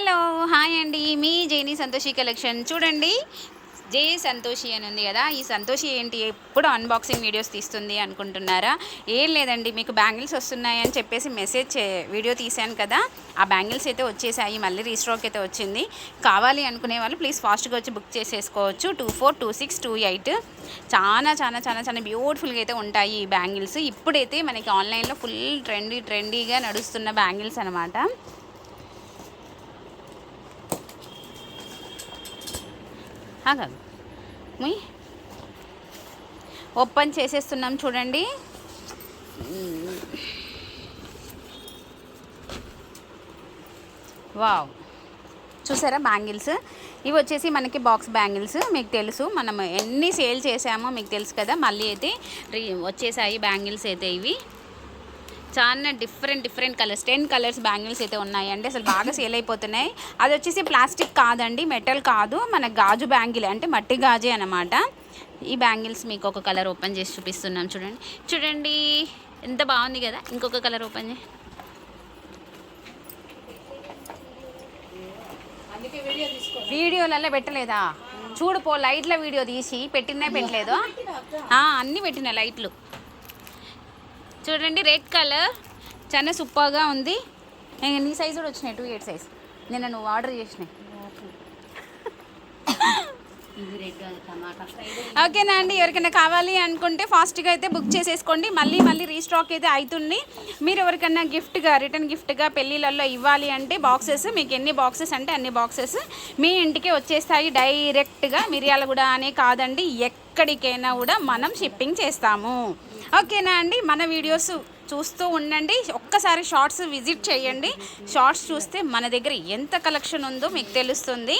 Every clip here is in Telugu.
హలో హాయ్ అండి. మీ జేని సంతోషి కలెక్షన్. చూడండి జే సంతోషి అని ఉంది కదా. ఈ సంతోషి ఏంటి? ఎప్పుడు అన్బాక్సింగ్ వీడియోస్ తీస్తుంది అనుకుంటున్నారా? ఏం లేదండి మీకు బ్యాంగిల్స్ వస్తున్నాయి అని చెప్పేసి మెసేజ్ వీడియో తీశాను కదా. ఆ బ్యాంగిల్స్ అయితే వచ్చేసాయి మళ్ళీ రీస్టాక్ అయితే వచ్చింది. కావాలి అనుకునే వాళ్ళు ప్లీజ్ ఫాస్ట్గా వచ్చి బుక్ చేసేసుకోవచ్చు. Two four two six two eight చాలా చాలా చాలా చాలా బ్యూటిఫుల్గా అయితే ఉంటాయి ఈ బ్యాంగిల్స్. ఇప్పుడైతే మనకి ఆన్లైన్లో ఫుల్ ట్రెండీ ట్రెండీగా నడుస్తున్న బ్యాంగిల్స్ అనమాట కాదు మీ ఓపెన్ చేసేస్తున్నాం చూడండి. వావ్. చూసారా బ్యాంగిల్స్? ఇవి వచ్చేసి మనకి బాక్స్ బ్యాంగిల్స్. మీకు తెలుసు మనం ఎన్ని సేల్ చేసామో మీకు తెలుసు కదా. మళ్ళీ అయితే రీ వచ్చేసాయి బ్యాంగిల్స్ అయితే ఇవి. చాలా different different colours ten colours bangles అయితే ఉన్నాయండి. అసలు బాగా సేల్ అయిపోతున్నాయి. అది వచ్చేసి ప్లాస్టిక్ కాదండి మెటల్ కాదు. మన గాజు బ్యాంగిల్ అంటే మట్టి గాజే అనమాట ఈ బ్యాంగిల్స్ మీకు ఒక కలర్ ఓపెన్ చేసి చూపిస్తున్నాం చూడండి. చూడండి ఎంత బాగుంది కదా. ఇంకొక కలర్ ఓపెన్ చేయి వీడియోలలో పెట్టలేదా? చూడు పో లైట్ల వీడియో తీసి పెట్టినా పెట్టలేదు? అన్నీ పెట్టిన లైట్లు చూడండి రెడ్ కలర్ చాలా సూపర్గా ఉంది. నీ సైజ్ కూడా వచ్చినాయి టూ ఎయిట్ సైజ్ నిన్న నువ్వు ఆర్డర్ చేసినాయి. ఓకేనా అండి ఎవరికైనా కావాలి అనుకుంటే ఫాస్ట్గా అయితే బుక్ చేసేసుకోండి. మళ్ళీ మళ్ళీ రీస్టాక్ అయితే అవుతుంది మీరు ఎవరికైనా గిఫ్ట్గా రిటర్న్ గిఫ్ట్గా పెళ్ళిళ్ళల్లో ఇవ్వాలి అంటే బాక్సెస్ మీకు ఎన్ని బాక్సెస్ అంటే అన్ని బాక్సెస్ మీ ఇంటికే వచ్చేస్తాయి డైరెక్ట్గా. మిర్యాలగూడ అనే కాదండి ఎక్కడికైనా కూడా మనం షిప్పింగ్ చేస్తాము. ఓకేనా అండి మన వీడియోస్ చూస్తూ ఉండండి. ఒక్కసారి షార్ట్స్ విజిట్ చేయండి. షార్ట్స్ చూస్తే మన దగ్గర ఎంత కలెక్షన్ ఉందో మీకు తెలుస్తుంది.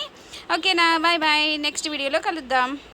ఓకేనా? బాయ్ బాయ్ నెక్స్ట్ వీడియోలో కలుద్దాం.